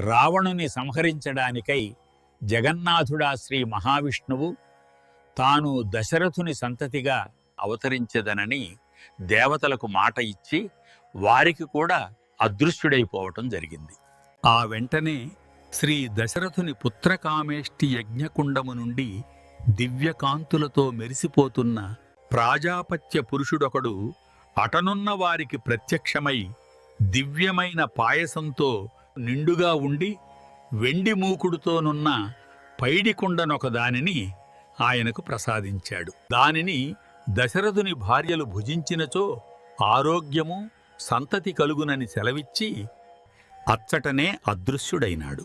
రావణుని సంహరించడానికై జగన్నాథుడా శ్రీ మహావిష్ణువు తాను దశరథుని సంతతిగా అవతరించదనని దేవతలకు మాట ఇచ్చి వారికి కూడా అదృశ్యుడైపోవటం జరిగింది. ఆ వెంటనే శ్రీ దశరథుని పుత్రకామేష్టి యజ్ఞకుండము నుండి దివ్యకాంతులతో మెరిసిపోతున్న ప్రాజాపత్య పురుషుడొకడు అటనున్న వారికి ప్రత్యక్షమై దివ్యమైన పాయసంతో నిండుగా ఉండి వెండి మూకుడుతోనున్న పైడికుండనొక దానిని ఆయనకు ప్రసాదించాడు. దానిని దశరథుని భార్యలు భుజించినచో ఆరోగ్యము సంతతి కలుగునని సెలవిచ్చి అచ్చటనే అదృశ్యుడైనాడు.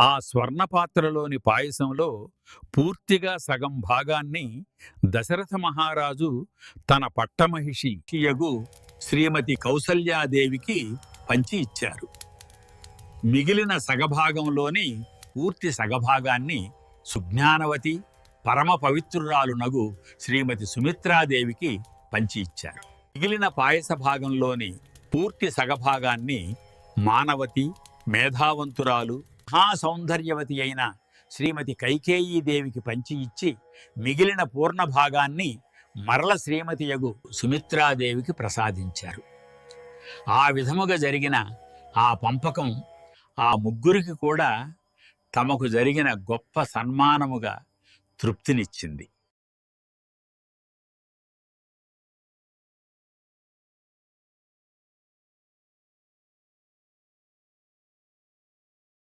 ఆ స్వర్ణపాత్రలోని పాయసంలో పూర్తిగా సగం భాగాన్ని దశరథ మహారాజు తన పట్టమహిషి కియగు శ్రీమతి కౌసల్యాదేవికి పంచి ఇచ్చారు. మిగిలిన సగభాగంలోని పూర్తి సగభాగాన్ని సుజ్ఞానవతి పరమ పవిత్రురాలునగు శ్రీమతి సుమిత్రాదేవికి పంచి ఇచ్చారు. మిగిలిన పాయస భాగంలోని పూర్తి సగభాగాన్ని మానవతి మేధావంతురాలు మహాసౌందర్యవతి అయిన శ్రీమతి కైకేయీదేవికి పంచి ఇచ్చి మిగిలిన పూర్ణ భాగాన్ని మరల శ్రీమతి యగు సుమిత్రాదేవికి ప్రసాదించారు. ఆ విధముగా జరిగిన ఆ పంపకం ఆ ముగ్గురికి కూడా తమకు జరిగిన గొప్ప సన్మానముగా తృప్తినిచ్చింది.